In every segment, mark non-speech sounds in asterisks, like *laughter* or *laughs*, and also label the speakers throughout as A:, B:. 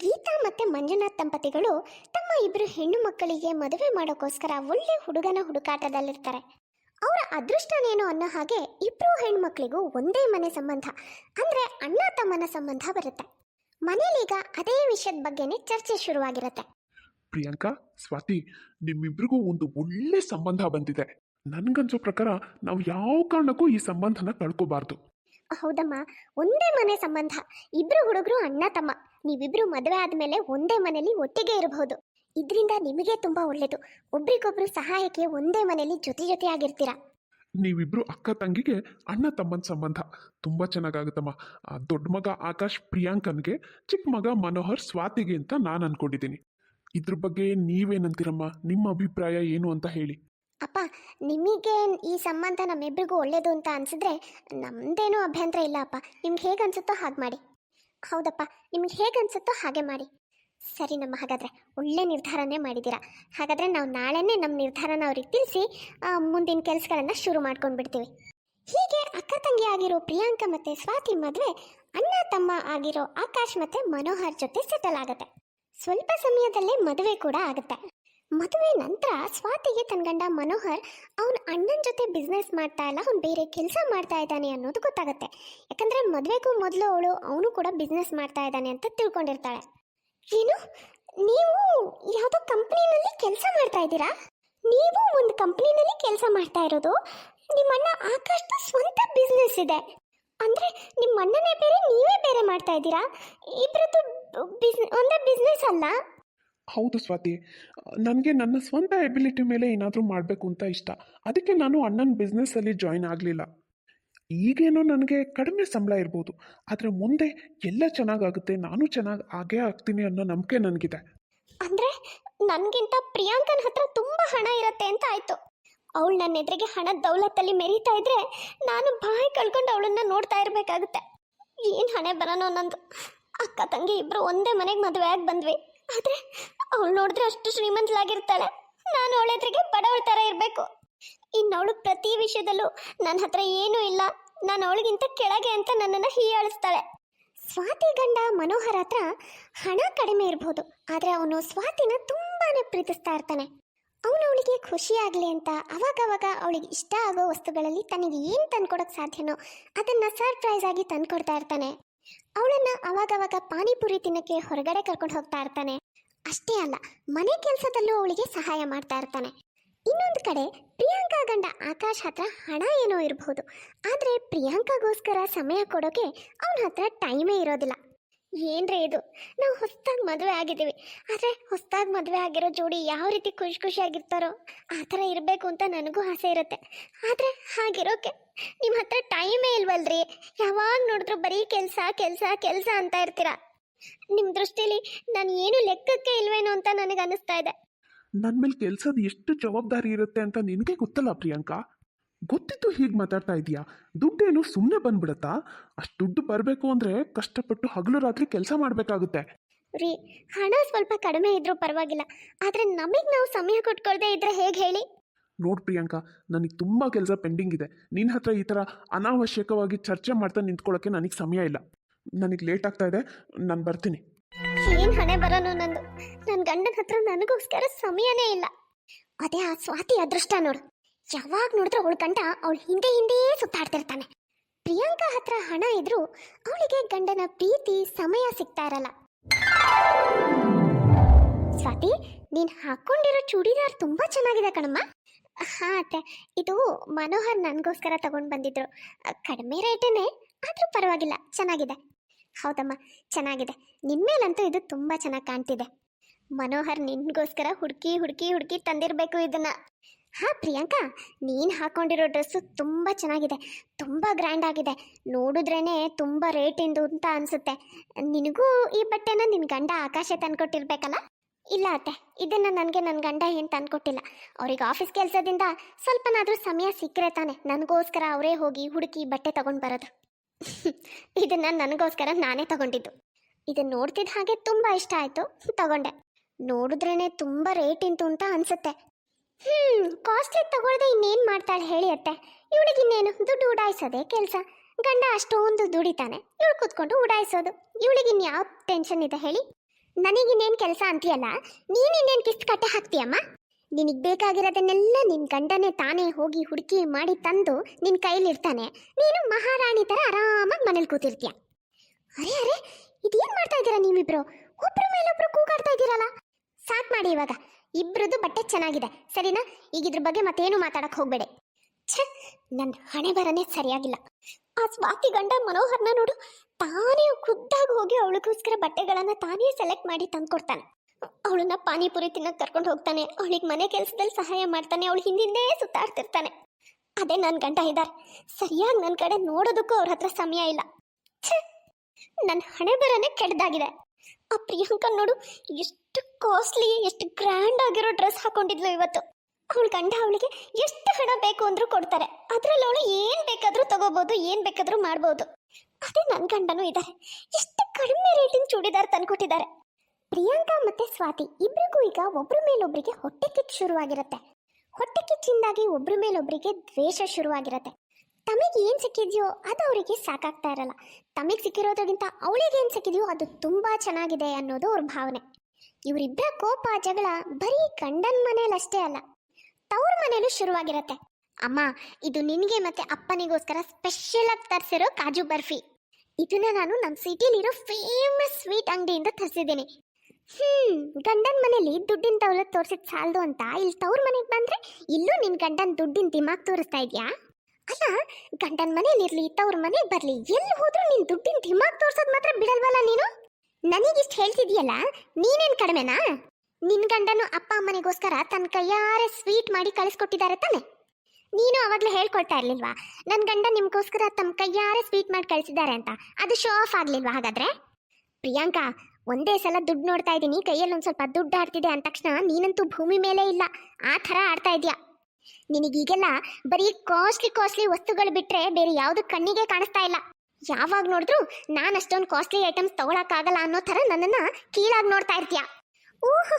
A: ಗೀತಾ ಮತ್ತೆ ಮಂಜುನಾಥ್ ದಂಪತಿಗಳು ತಮ್ಮ ಇಬ್ಬರು ಹೆಣ್ಣು ಮಕ್ಕಳಿಗೆ ಮದುವೆ ಮಾಡೋಕ್ಕೋಸ್ಕರ ಒಳ್ಳೆ ಹುಡುಗನ ಹುಡುಕಾಟದಲ್ಲಿರ್ತಾರೆ. ಅವರ ಅದೃಷ್ಟನೇನು ಅನ್ನೋ ಹಾಗೆ ಇಬ್ಬರು ಹೆಣ್ಮಕ್ಳಿಗೂ ಒಂದೇ ಮನೆ ಸಂಬಂಧ ಅಂದ್ರೆ ಅಣ್ಣ ತಮ್ಮನ ಸಂಬಂಧ ಬರುತ್ತೆ. ಮನೇಲೀಗ ಅದೇ ವಿಷಯದ ಬಗ್ಗೆನೇ ಚರ್ಚೆ ಶುರುವಾಗಿರುತ್ತೆ.
B: ಪ್ರಿಯಾಂಕಾ ಸ್ವಾತಿ ನಿಮ್ಮಿಬ್ರಿಗೂ ಒಂದು ಒಳ್ಳೆ ಸಂಬಂಧ ಬಂದಿದೆ. ನನ್ಗನ್ಸೋ ಪ್ರಕಾರ ನಾವು ಯಾವ ಕಾರಣಕ್ಕೂ ಈ ಸಂಬಂಧನ ಕಳ್ಕೋಬಾರ್ದು.
A: ಹೌದಮ್ಮ ಒಂದೇ ಮನೆ ಸಂಬಂಧ ಇಬ್ರು ಹುಡುಗರು ಅಣ್ಣ ತಮ್ಮ. ನೀವಿಬ್ರು ಮದುವೆ ಆದ್ಮೇಲೆ ಒಂದೇ ಮನೆಯಲ್ಲಿ ಒಟ್ಟಿಗೆ ಇರಬಹುದು. ಇದರಿಂದ ನಿಮಗೆ ತುಂಬಾ ಒಳ್ಳೇದು. ಒಬ್ರಿಗೊಬ್ರು ಸಹಾಯಕ್ಕೆ ಒಂದೇ ಮನೆಯಲ್ಲಿ ಜೊತೆ ಜೊತೆ ಆಗಿರ್ತೀರಾ?
B: ನೀವಿಬ್ರು ಅಕ್ಕ ತಂಗಿಗೆ ಅಣ್ಣ ತಮ್ಮನ ಸಂಬಂಧ ತುಂಬಾ ಚೆನ್ನಾಗಾಗುತ್ತಮ್ಮ. ಆ ದೊಡ್ಡ ಮಗ ಆಕಾಶ್ ಪ್ರಿಯಾಂಕನ್ಗೆ ಚಿಕ್ಕ ಮಗ ಮನೋಹರ್ ಸ್ವಾತಿಗೆ ಅಂತ ನಾನು ಅನ್ಕೊಂಡಿದ್ದೀನಿ. ಇದ್ರ ಬಗ್ಗೆ ನೀವೇನಂತೀರಮ್ಮ? ನಿಮ್ಮ ಅಭಿಪ್ರಾಯ ಏನು ಅಂತ ಹೇಳಿ.
A: ಅಪ್ಪ ನಿಮಗೆ ಈ ಸಂಬಂಧ ನಮ್ಮಿಬ್ಬರಿಗೂ ಒಳ್ಳೇದು ಅಂತ ಅನ್ಸಿದ್ರೆ ನಮ್ದೇನೂ ಅಭ್ಯಂತರ ಇಲ್ಲ ಅಪ್ಪ. ನಿಮ್ಗೆ ಹೇಗೆ ಅನ್ಸುತ್ತೋ ಹಾಗೆ ಮಾಡಿ. ಹೌದಪ್ಪ, ನಿಮ್ಗೆ ಹೇಗೆ ಅನ್ಸುತ್ತೋ ಹಾಗೆ ಮಾಡಿ. ಸರಿ ನಮ್ಮ ಹಾಗಾದ್ರೆ, ಒಳ್ಳೆ ನಿರ್ಧಾರನೇ ಮಾಡಿದ್ದೀರಾ. ಹಾಗಾದ್ರೆ ನಾವು ನಾಳೆನೇ ನಮ್ಮ ನಿರ್ಧಾರನ ಅವ್ರಿಗೆ ತಿಳಿಸಿ ಮುಂದಿನ ಕೆಲಸಗಳನ್ನು ಶುರು ಮಾಡ್ಕೊಂಡು ಬಿಡ್ತೀವಿ ಹೀಗೆ ಅಕ್ಕ ತಂಗಿ ಆಗಿರೋ ಪ್ರಿಯಾಂಕ ಮತ್ತೆ ಸ್ವಾತಿ ಮದುವೆ, ಅಣ್ಣ ತಮ್ಮ ಆಗಿರೋ ಆಕಾಶ್ ಮತ್ತೆ ಮನೋಹರ್ ಜೊತೆ ಸೆಟಲ್ ಆಗುತ್ತೆ. ಸ್ವಲ್ಪ ಸಮಯದಲ್ಲೇ ಮದುವೆ ಕೂಡ ಆಗುತ್ತೆ. ಮದುವೆ ನಂತರ ಸ್ವಾತಿಗೆ ತನ್ನ ಗಂಡ ಮನೋಹರ್ ಅವನ ಅಣ್ಣನ ಜೊತೆ ಬಿಸ್ನೆಸ್ ಮಾಡ್ತಾ ಇಲ್ಲ, ಅವ್ನು ಬೇರೆ ಕೆಲಸ ಮಾಡ್ತಾ ಇದ್ದಾನೆ ಅನ್ನೋದು ಗೊತ್ತಾಗುತ್ತೆ. ಯಾಕಂದ್ರೆ ಮದುವೆಗೂ ಮೊದಲು ಅವಳು, ಅವನು ಕೂಡ ಬಿಸ್ನೆಸ್ ಮಾಡ್ತಾ ಇದ್ದಾನೆ ಅಂತ ತಿಳ್ಕೊಂಡಿರ್ತಾಳೆ. ಏನು? ನೀವು ಯಾವುದೋ ಕಂಪ್ನಿನಲ್ಲಿ ಕೆಲಸ ಮಾಡ್ತಾ ಇದ್ದೀರಾ? ನೀವು ಒಂದು ಕಂಪ್ನಿನಲ್ಲಿ ಕೆಲಸ ಮಾಡ್ತಾ ಇರೋದು ನಿಮ್ಮಣ್ಣ ಆಕಾಶ್ದು ಸ್ವಂತ ಬಿಸ್ನೆಸ್ ಇದೆ. ಅಂದ್ರೆ ನಿಮ್ಮ ಅಣ್ಣನೇ ಬೇರೆ, ನೀವೇ ಬೇರೆ ಮಾಡ್ತಾ ಇದ್ದೀರಾ? ಇಬ್ಬರದ್ದು ಬಿಸ್ ಒಂದೇ ಬಿಸ್ನೆಸ್ ಅಲ್ಲ.
B: ಹೌದು ಸ್ವಾತಿ. ನನಗೆ ನನ್ನ ಸ್ವಂತ ಎಬಿಲಿಟಿ ಮೇಲೆ ಏನಾದರೂ ಮಾಡಬೇಕು ಅಂತ ಇಷ್ಟ. ಅದಕ್ಕೆ ನಾನು ಅಣ್ಣನ ಬಿಸ್ನೆಸ್ಸಲ್ಲಿ ಜಾಯ್ನ್ ಆಗಲಿಲ್ಲ. ಈಗೇನೋ ನನಗೆ ಕಡಿಮೆ ಸಂಬಳ ಇರ್ಬೋದು. ಆದರೆ ಮುಂದೆ ಎಲ್ಲ ಚೆನ್ನಾಗಾಗುತ್ತೆ, ನಾನು ಚೆನ್ನಾಗಿ ಆಗೇ ಆಗ್ತೀನಿ ಅನ್ನೋ ನಂಬಿಕೆ ನನಗಿದೆ.
A: ಅಂದರೆ ನನಗಿಂತ ಪ್ರಿಯಾಂಕನ ಹತ್ರ ತುಂಬ ಹಣ ಇರುತ್ತೆ ಅಂತ ಆಯಿತು. ಅವಳು ನನ್ನ ಎದುರಿಗೆ ಹಣದ ದೌಲತ್ತಲ್ಲಿ ಮೆರೀತಾ ಇದ್ರೆ ನಾನು ಬಾಯಿ ಕಳ್ಕೊಂಡು ಅವಳನ್ನ ನೋಡ್ತಾ ಇರಬೇಕಾಗುತ್ತೆ. ಏನು ಹಣೆ ಬರೋನೋ ನಂದು. ಅಕ್ಕ, ತಂಗಿ ಇಬ್ಬರು ಒಂದೇ ಮನೆಗೆ ಮದುವೆ ಆಗಿ ಬಂದ್ವಿ. ಆದ್ರೆ ಅವಳು ನೋಡಿದ್ರೆ ಅಷ್ಟು ಶ್ರೀಮಂತಲಾಗಿರ್ತಾಳೆ. ನಾನು ಅವಳೆದ್ರಿಗೆ ಬಡವಳ ಥರ ಇರಬೇಕು. ಇನ್ನು ಅವಳು ಪ್ರತಿ ವಿಷಯದಲ್ಲೂ ನನ್ನ ಹತ್ರ ಏನೂ ಇಲ್ಲ. ನಾನು ಅವಳಿಗಿಂತ ಕೆಳಗೆ ಅಂತ ನನ್ನನ್ನು ಹೀಯಾಳಿಸ್ತಾಳೆ. ಸ್ವಾತಿ ಗಂಡ ಮನೋಹರ್ ಹತ್ರ ಹಣ ಕಡಿಮೆ ಇರ್ಬೋದು. ಆದರೆ ಅವನು ಸ್ವಾತಿನ ತುಂಬಾನೇ ಪ್ರೀತಿಸ್ತಾ ಇರ್ತಾನೆ. ಅವನು ಅವಳಿಗೆ ಖುಷಿಯಾಗಲಿ ಅಂತ ಅವಾಗವಾಗ ಅವಳಿಗೆ ಇಷ್ಟ ಆಗೋ ವಸ್ತುಗಳಲ್ಲಿ ತನಗೆ ಏನು ತಂದ್ಕೊಡೋಕೆ ಸಾಧ್ಯನೋ ಅದನ್ನ ಸರ್ಪ್ರೈಸ್ ಆಗಿ ತಂದ್ಕೊಡ್ತಾ ಇರ್ತಾನೆ. ಅವಳನ್ನ ಅವಾಗವಾಗ ಪಾನಿಪುರಿ ತಿನ್ನಕ್ಕೆ ಹೊರಗಡೆ ಕರ್ಕೊಂಡು ಹೋಗ್ತಾ ಇರ್ತಾನೆ. ಅಷ್ಟೇ ಅಲ್ಲ, ಮನೆ ಕೆಲಸದಲ್ಲೂ ಅವಳಿಗೆ ಸಹಾಯ ಮಾಡ್ತಾ ಇರ್ತಾನೆ. ಇನ್ನೊಂದು ಕಡೆ, ಪ್ರಿಯಾಂಕಾ ಗಂಡ ಆಕಾಶ್ ಹತ್ರ ಹಣ ಏನೋ ಇರಬಹುದು ಆದರೆ ಪ್ರಿಯಾಂಕಾಗೋಸ್ಕರ ಸಮಯ ಕೊಡೋಕೆ ಅವನ ಹತ್ರ ಟೈಮೇ ಇರೋದಿಲ್ಲ. ಏನ್ರಿ ಇದು? ನಾವು ಹೊಸ್ದಾಗಿ ಮದುವೆ ಆಗಿದ್ದೀವಿ. ಆದರೆ ಹೊಸ್ದಾಗಿ ಮದುವೆ ಆಗಿರೋ ಜೋಡಿ ಯಾವ ರೀತಿ ಖುಷಿ ಖುಷಿಯಾಗಿರ್ತಾರೋ ಆ ಥರ ಇರಬೇಕು ಅಂತ ನನಗೂ ಆಸೆ ಇರುತ್ತೆ. ಆದರೆ ಹಾಗಿರೋಕೆ ನಿಮ್ಮ ಹತ್ರ ಟೈಮೇ ಇಲ್ವಲ್ರಿ? ಯಾವಾಗ ನೋಡಿದ್ರು ಬರೀ ಕೆಲಸ ಕೆಲಸ ಕೆಲಸ ಅಂತ ಇರ್ತೀರಾ? ನಿಮ್ಮ ದೃಷ್ಟಿಲಿ ನಾನು ಏನು ಲೆಕ್ಕಕ್ಕೆ ಇಲ್ವೇನೋ ಅಂತ ನನಗೆ ಅನಿಸ್ತಾ ಇದೆ.
B: ನನ್ನ ಮೇಲೆ ಕೆಲಸದ ಎಷ್ಟು ಜವಾಬ್ದಾರಿ ಇರುತ್ತೆ ಅಂತ ನಿನಗೆ ಗೊತ್ತಲ್ಲ ಪ್ರಿಯಾಂಕಾ? ಗೊತ್ತಿತ್ತು ಹೀಗೆ ಮಾತಾಡ್ತಾ ಇದೀಯಾ ದುಡ್ಡೇನು ಸುಮ್ಮನೆ ಬಂದ್ಬಿಡತ್ತಾ? ಅಷ್ಟು ದುಡ್ಡು ಬರಬೇಕು ಅಂದರೆ ಕಷ್ಟಪಟ್ಟು ಹಗಲು ರಾತ್ರಿ ಕೆಲಸ ಮಾಡಬೇಕಾಗುತ್ತೆ.
A: ರೀ ಹಣ ಸ್ವಲ್ಪ ಕಡಿಮೆ ಇದ್ರೂ ಪರವಾಗಿಲ್ಲ ಆದರೆ ನಮಗೆ ನಾವು ಸಮಯ ಕೊಟ್ಕೊಳ್ದೆ ಇದ್ರೆ ಹೇಗೆ ಹೇಳಿ?
B: ನೋಡ್ ಪ್ರಿಯಾಂಕಾ ನನಗೆ ತುಂಬ ಕೆಲಸ ಪೆಂಡಿಂಗ್ ಇದೆ. ನಿನ್ನ ಹತ್ರ ಈ ಥರ ಅನಾವಶ್ಯಕವಾಗಿ ಚರ್ಚೆ ಮಾಡ್ತಾ ನಿಂತ್ಕೊಳ್ಳೋಕ್ಕೆ ನನಗೆ ಸಮಯ ಇಲ್ಲ. ನನಗೆ ಲೇಟ್ ಆಗ್ತಾ ಇದೆ ನಾನು ಬರ್ತೀನಿ.
A: ಏನು ಹಣೆ ಬರೋನು ನಂದು? ನನ್ನ ಗಂಡನ ಹತ್ರ ನನಗೋಸ್ಕರ ಸಮಯನೇ ಇಲ್ಲ. ಅದೇ ಆ ಸ್ವಾತಿ ಅದೃಷ್ಟ ನೋಡು. ಯಾವಾಗ ನೋಡಿದ್ರೆ ಅವಳ ಗಂಡ ಅವಳ ಹಿಂದೆ ಹಿಂದೆಯೇ ಸುತ್ತಾಡ್ತಿರ್ತಾನೆ. ಪ್ರಿಯಾಂಕಾ ಹತ್ರ ಹಣ ಇದ್ರೂ ಅವಳಿಗೆ ಗಂಡನ ಪ್ರೀತಿ, ಸಮಯ ಸಿಗ್ತಾ ಇರಲ್ಲ. ಸ್ವಾತಿ, ನೀನ್ ಹಾಕೊಂಡಿರೋ ಚೂಡಿದಾರ್ ತುಂಬಾ ಚೆನ್ನಾಗಿದೆ ಕಣಮ್ಮ. ಹಾ ಅತ್ತೆ, ಇದು ಮನೋಹರ್ ನನಗೋಸ್ಕರ ತಗೊಂಡು ಬಂದಿದ್ರು. ಕಡಿಮೆ ರೇಟೇನೆ, ಆದ್ರೂ ಪರವಾಗಿಲ್ಲ, ಚೆನ್ನಾಗಿದೆ. ಹೌದಮ್ಮ, ಚೆನ್ನಾಗಿದೆ. ನಿನ್ಮೇಲಂತೂ ಇದು ತುಂಬಾ ಚೆನ್ನಾಗಿ ಕಾಣ್ತಿದೆ. ಮನೋಹರ್ ನಿನ್ಗೋಸ್ಕರ ಹುಡುಕಿ ಹುಡುಕಿ ಹುಡುಕಿ ತಂದಿರಬೇಕು ಇದನ್ನ. ಹಾ, ಪ್ರಿಯಾಂಕಾ, ನೀನು ಹಾಕೊಂಡಿರೋ ಡ್ರೆಸ್ಸು ತುಂಬ ಚೆನ್ನಾಗಿದೆ, ತುಂಬ ಗ್ರ್ಯಾಂಡ್ ಆಗಿದೆ. ನೋಡಿದ್ರೇನೆ ತುಂಬ ರೇಟಿಂದು ಅಂತ ಅನಿಸುತ್ತೆ. ನಿನಗೂ ಈ ಬಟ್ಟೆನ ನಿನ್ನ ಗಂಡ ಆಕಾಶ ತಂದ್ಕೊಟ್ಟಿರ್ಬೇಕಲ್ಲ ಇಲ್ಲ ಅತ್ತೆ, ಇದನ್ನು ನನಗೆ ನನ್ನ ಗಂಡ ಏನು ತಂದ್ಕೊಟ್ಟಿಲ್ಲ ಅವ್ರಿಗೆ ಆಫೀಸ್ ಕೆಲಸದಿಂದ ಸ್ವಲ್ಪನಾದರೂ ಸಮಯ ಸಿಕ್ಕರೆ ತಾನೆ, ನನಗೋಸ್ಕರ ಅವರೇ ಹೋಗಿ ಹುಡುಕಿ ಬಟ್ಟೆ ತಗೊಂಡು ಬರೋದು. *laughs* ಇದನ್ನ ನನಗೋಸ್ಕರ ನಾನೇ ತಗೊಂಡಿದ್ದು. ಇದನ್ನ ನೋಡ್ತಿದ್ದ ಹಾಗೆ ತುಂಬ ಇಷ್ಟ ಆಯಿತು, ತಗೊಂಡೆ. ನೋಡಿದ್ರೇನೆ ತುಂಬ ಇಂತು ಅಂತ ಅನ್ಸುತ್ತೆ. ಹ್ಮ್ ಕಾಸ್ಟ್ಲಿ ತಗೊಳ್ದೆ ಇನ್ನೇನ್ ಮಾಡ್ತಾಳೆ ಹೇಳಿ ಅತ್ತೆ. ಇವಳಿಗೆ ಇನ್ನೇನು, ದುಡ್ಡು ಉಡಾಯಿಸೋದೇ ಕೆಲಸ. ಗಂಡ ಅಷ್ಟೊಂದು ದುಡಿತಾನೆ. ಇವಳು ಕೂತ್ಕೊಂಡು ಉಡಾಯಿಸೋದು. ಇವಳಿಗೆ ಯಾವ ಟೆನ್ಷನ್ ಇದೆ ಹೇಳಿ? ನನಗಿನ್ನೇನು ಕೆಲಸ ಅಂತೀಯಲ್ಲ, ನೀನ್ ಇನ್ನೇನು ಕಿಸ್ತ್ ಕಟ್ಟೆ ಹಾಕ್ತೀಯಮ್ಮ? ನಿನಗೆ ಬೇಕಾಗಿರೋದನ್ನೆಲ್ಲ ನಿನ್ನ ಗಂಡನೇ ತಾನೇ ಹೋಗಿ ಹುಡುಕಿ ಮಾಡಿ ತಂದು ನಿನ್ನ ಕೈಲಿರ್ತಾನೆ ನೀನು ಮಹಾರಾಣಿ ತರ ಆರಾಮಾಗಿ ಮನೇಲಿ ಕೂತಿರ್ತೀಯ. ಅರೆ ಅರೆ, ಇದೇನ್ ಮಾಡ್ತಾ ಇದ್ದೀರಾ ನೀವಿಬ್ರು? ಒಬ್ರ ಮೇಲೊಬ್ರು ಕೂಗಾಡ್ತಾ ಇದ್ದೀರಲ್ಲ? ಸಾಕ್ ಮಾಡಿ ಇವಾಗ. ಇಬ್ರದ್ದು ಬಟ್ಟೆ ಚೆನ್ನಾಗಿದೆ. ಸರಿನಾ? ಈಗ ಇದ್ರ ಬಗ್ಗೆ ಮತ್ತೇನು ಮಾತಾಡಕ್ ಹೋಗಬೇಡಿ. ಛೆ ನನ್ನ ಹಣೆ ಬರನೇ ಸರಿಯಾಗಿಲ್ಲ. ಆ ಸ್ವಾತಿ ಗಂಡ ಮನೋಹರ್ನ ನೋಡು, ತಾನೇ ಖುದ್ದಾಗಿ ಹೋಗಿ ಅವಳಿಗೋಸ್ಕರ ಬಟ್ಟೆಗಳನ್ನ ತಾನೇ ಸೆಲೆಕ್ಟ್ ಮಾಡಿ ತಂದ್ಕೊಡ್ತಾನೆ. ಅವಳನ್ನ ಪಾನಿಪುರಿ ತಿನ್ನಕ್ ಕರ್ಕೊಂಡು ಹೋಗ್ತಾನೆ. ಅವಳಿಗೆ ಮನೆ ಕೆಲಸದಲ್ಲಿ ಸಹಾಯ ಮಾಡ್ತಾನೆ. ಅವಳು ಹಿಂದಿಂದೇ ಸುತ್ತಾಡ್ತಿರ್ತಾನೆ. ಅದೇ ನನ್ನ ಗಂಡ ಇದ್ದಾರೆ ಸರಿಯಾಗಿ ನನ್ನ ಕಡೆ ನೋಡೋದಕ್ಕೂ ಅವ್ರ ಹತ್ರ ಸಮಯ ಇಲ್ಲ. ಛೆ ನನ್ನ ಹಣೆ ಬರನೇ ಕೆಡ್ದಾಗಿದೆ. ಆ ಪ್ರಿಯಾಂಕ ನೋಡು, ಎಷ್ಟು ಕಾಸ್ಟ್ಲಿ ಎಷ್ಟು ಗ್ರ್ಯಾಂಡ್ ಆಗಿರೋ ಡ್ರೆಸ್ ಹಾಕೊಂಡಿದ್ಲು ಇವತ್ತು. ಅವಳ ಗಂಡ ಅವಳಿಗೆ ಎಷ್ಟು ಹಣ ಬೇಕು ಅಂದ್ರೂ ಕೊಡ್ತಾರೆ. ಅದ್ರಲ್ಲಿ ಅವಳು ಏನ್ ಬೇಕಾದ್ರೂ ತಗೋಬಹುದು ಏನ್ ಬೇಕಾದ್ರೂ ಮಾಡ್ಬೋದು. ಅದೇ ನನ್ನ ಗಂಡನೂ ಇದ್ದಾರೆ ಎಷ್ಟು ಕಡಿಮೆ ರೇಟಿಂಗ್ ಚೂಡಿದಾರ್ ತಂದ್ಕೊಟ್ಟಿದ್ದಾರೆ. ಪ್ರಿಯಾಂಕಾ ಮತ್ತೆ ಸ್ವಾತಿ ಇಬ್ರಿಗೂ ಈಗ ಒಬ್ರ ಮೇಲೊಬ್ಬರಿಗೆ ಹೊಟ್ಟೆ ಕಿಚ್ಚು ಶುರುವಾಗಿರುತ್ತೆ. ಹೊಟ್ಟೆ ಕಿಚ್ಚಿಂದಾಗಿ ಒಬ್ರ ಮೇಲೊಬ್ಬರಿಗೆ ದ್ವೇಷ ಶುರುವಾಗಿರುತ್ತೆ. ತಮಗೆ ಏನ್ ಸಿಕ್ಕಿದ್ಯೋ ಅದು ಅವರಿಗೆ ಸಾಕಾಗ್ತಾ ಇರಲ್ಲ. ತಮಗೆ ಸಿಕ್ಕಿರೋದ್ರಗಿಂತ ಅವಳಿಗೆ ಏನ್ ಸಿಕ್ಕಿದೆಯೋ ಅದು ತುಂಬಾ ಚೆನ್ನಾಗಿದೆ ಅನ್ನೋದು ಅವ್ರ ಭಾವನೆ. ಇವರಿಬ್ಬರ ಕೋಪ, ಜಗಳ ಬರೀ ಗಂಡನ ಮನೇಲಿ ಅಷ್ಟೇ ಅಲ್ಲ, ತವ್ರ ಮನೇಲೂ ಶುರುವಾಗಿರತ್ತೆ. ಅಮ್ಮ, ಇದು ನಿನಗೆ ಮತ್ತೆ ಅಪ್ಪನಿಗೋಸ್ಕರ ಸ್ಪೆಷಲ್ ಆಗಿ ತರಿಸಿರೋ ಕಾಜು ಬರ್ಫಿ. ಇದನ್ನ ನಾನು ನಮ್ಮ ಸಿಟಿಲಿರೋ ಫೇಮಸ್ ಸ್ವೀಟ್ ಅಂಗಡಿಯಿಂದ ತರಿಸಿದ್ದೀನಿ. ಹ್ಮ್, ಗಂಡನ ಮನೇಲಿ ದುಡ್ಡಿನ ದೌಲತ್ ತೋರ್ಸಿದ್ ಸಾಲದು ಅಂತ ಇಲ್ಲಿ ತವ್ರ ಮನೆಗೆ ಬಂದ್ರೆ ಇಲ್ಲೂ ನಿನ್ ಗಂಡನ್ ದುಡ್ಡಿನ ದಿಮಾಗ್ ತೋರಿಸ್ತಾ ಇದ್ಯಾ? ಅಲ್ಲ, ಗಂಡನ ಮನೇಲಿರ್ಲಿ, ತವ್ರ ಮನೆಗೆ ಬರ್ಲಿ, ಎಲ್ಲಿ ಹೋದ್ರೂ ನಿನ್ ದುಡ್ಡಿನ ದಿಮಾಗ್ ತೋರ್ಸೋದ್ ಮಾತ್ರ ಬಿಡಲ್ವಲ್ಲ ನೀನು? ನನಗಿಷ್ಟು ಹೇಳ್ತಿದೀಯಲ್ಲ, ನೀನೇನ್ ಕಡಿಮೆನಾ? ನಿನ್ ಗಂಡನು ಅಪ್ಪ ಅಮ್ಮನಿಗೋಸ್ಕರ ತನ್ನ ಕೈಯಾರೆ ಸ್ವೀಟ್ ಮಾಡಿ ಕಳಿಸ್ಕೊಟ್ಟಿದ್ದಾರೆ ತಾನೆ. ನೀನು ಅವಾಗ್ಲೇ ಹೇಳ್ಕೊಳ್ತಾ ಇರ್ಲಿಲ್ವಾ? ನನ್ನ ಗಂಡ ನಿಮ್ಗೋಸ್ಕರ ತಮ್ಮ ಕೈಯಾರೆ ಸ್ವೀಟ್ ಮಾಡಿ ಕಳಿಸಿದ್ದಾರೆ ಅಂತ. ಅದು ಶೋ ಆಫ್ ಆಗ್ಲಿಲ್ವಾ ಹಾಗಾದ್ರೆ? ಪ್ರಿಯಾಂಕಾ, ಒಂದೇ ಸಲ ದುಡ್ಡು ನೋಡ್ತಾ ಇದ್ದೀನಿ, ಕೈಯಲ್ಲಿ ಒಂದು ಸ್ವಲ್ಪ ದುಡ್ಡು ಆಡ್ತಿದೆ ಅಂದ ತಕ್ಷಣ ನೀನಂತೂ ಭೂಮಿ ಮೇಲೆ ಇಲ್ಲ. ಆ ಥರ ಆಡ್ತಾ ಇದೀಯ? ನಿನಗೀಗೆಲ್ಲ ಬರೀ ಕಾಸ್ಟ್ಲಿ ಕಾಸ್ಟ್ಲಿ ವಸ್ತುಗಳು ಬಿಟ್ಟರೆ ಬೇರೆ ಯಾವುದು ಕಣ್ಣಿಗೆ ಕಾಣಿಸ್ತಾ ಇಲ್ಲ. ಯಾವಾಗ ನೋಡಿದ್ರು ನಾನು ಅಷ್ಟೊಂದು ಕಾಸ್ಟ್ಲಿ ಐಟಮ್ಸ್ ತಗೊಳಕ್ಕಾಗಲ್ಲ ಅನ್ನೋ ಥರ ನನ್ನನ್ನು ಕೀಳಾಗಿ ನೋಡ್ತಾ ಇರ್ತೀಯ. ಓಹೋ,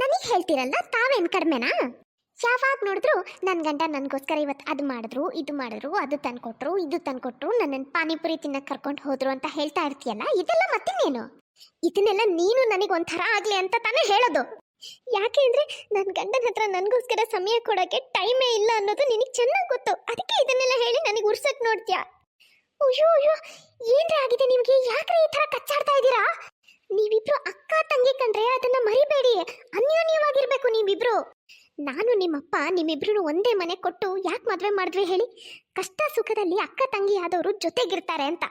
A: ನನಗೆ ಹೇಳ್ತೀರಲ್ಲ ತಾವೇನು ಕಡಿಮೆನಾ? ಯಾವಾಗ ನೋಡಿದ್ರು ನನ್ನ ಗಂಡ ನನಗೋಸ್ಕರ ಇವತ್ತು ಅದು ಮಾಡಿದ್ರು, ಇದು ಮಾಡಿದ್ರು, ಅದು ತಂದುಕೊಟ್ರು, ಇದು ತಂದುಕೊಟ್ರು ನನ್ನನ್ನು ಪಾನಿಪುರಿ ತಿನ್ನಕ್ಕೆ ಕರ್ಕೊಂಡು ಹೋದ್ರು ಅಂತ ಹೇಳ್ತಾ ಇರ್ತೀಯಲ್ಲ, ಇದೆಲ್ಲ ಮತ್ತಿನ್ನೇನು? ಇದನ್ನೆಲ್ಲ ನೀನು ನನಗೆ ಒಂಥರ ಆಗಲಿ ಅಂತ ತಾನೇ ಹೇಳೋದು. ಯಾಕೆ ಅಂದರೆ ನನ್ನ ಗಂಡನ ಹತ್ರ ನನಗೋಸ್ಕರ ಸಮಯ ಕೊಡೋಕ್ಕೆ ಟೈಮೇ ಇಲ್ಲ ಅನ್ನೋದು ನಿನಗೆ ಚೆನ್ನಾಗಿ ಗೊತ್ತು. ಅದಕ್ಕೆ ಇದನ್ನೆಲ್ಲ ಹೇಳಿ ನನಗೆ ಉರ್ಸಕ್ ನೋಡ್ತೀಯಾ. ಅಯ್ಯೋ ಅಯ್ಯೋ, ಏನ್ರಿ ಆಗಿದೆ? ನಿಮ್ಗೆ ಯಾಕ್ರೆ ಈ ತರ ಕಚ್ಚಾಡ್ತಾ ಇದ್ದೀರಾ? ನೀವಿಬ್ರು ಅಕ್ಕ ತಂಗಿ ಕಂಡ್ರೆ ಅದನ್ನ ಮರಿಬೇಡಿ. ಅನ್ಯೋನ್ಯವಾಗಿರ್ಬೇಕು ನೀವಿಬ್ರು. ನಾನು ನಿಮ್ಮಪ್ಪ ನಿಮ್ಮಿಬ್ರು ಒಂದೇ ಮನೆ ಕೊಟ್ಟು ಯಾಕೆ ಮದುವೆ ಮಾಡಿದ್ವಿ ಹೇಳಿ? ಕಷ್ಟ ಸುಖದಲ್ಲಿ ಅಕ್ಕ ತಂಗಿ ಆದವರು ಜೊತೆಗಿರ್ತಾರೆ ಅಂತ.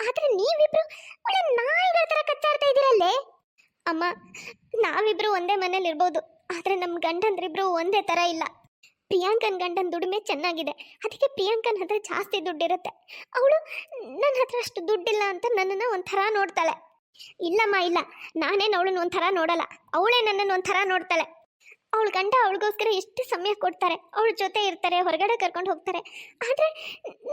A: ಆದ್ರೆ ನೀವಿಬ್ರು ಒಳ್ಳೆ ನಾಯಿಗಳ ತರ ಕಚ್ಚಾಡ್ತಾ ಇದ್ದೀರಲ್ಲೇ? ಅಮ್ಮ, ನಾವಿಬ್ರು ಒಂದೇ ಮನೇಲಿ ಇರ್ಬೋದು ಆದ್ರೆ ನಮ್ಮ ಗಂಡಂದ್ರಿಬ್ರು ಒಂದೇ ತರ ಇಲ್ಲ. ಪ್ರಿಯಾಂಕನ್ ಗಂಡನ ದುಡಿಮೆ ಚೆನ್ನಾಗಿದೆ. ಅದಕ್ಕೆ ಪ್ರಿಯಾಂಕನ್ ಹತ್ರ ಜಾಸ್ತಿ ದುಡ್ಡಿರುತ್ತೆ. ಅವಳು ನನ್ನ ಹತ್ರ ಅಷ್ಟು ದುಡ್ಡಿಲ್ಲ ಅಂತ ನನ್ನನ್ನು ಒಂಥರ ನೋಡ್ತಾಳೆ. ಇಲ್ಲಮ್ಮ, ಇಲ್ಲ. ನಾನೇನು ಅವಳನ್ನ ಒಂಥರ ನೋಡಲ್ಲ. ಅವಳೇ ನನ್ನನ್ನು ಒಂಥರ ನೋಡ್ತಾಳೆ. ಅವಳ ಗಂಡ ಅವಳಿಗೋಸ್ಕರ ಎಷ್ಟು ಸಮಯ ಕೊಡ್ತಾರೆ? ಅವಳ ಜೊತೆ ಇರ್ತಾರೆ, ಹೊರಗಡೆ ಕರ್ಕೊಂಡು ಹೋಗ್ತಾರೆ. ಆದರೆ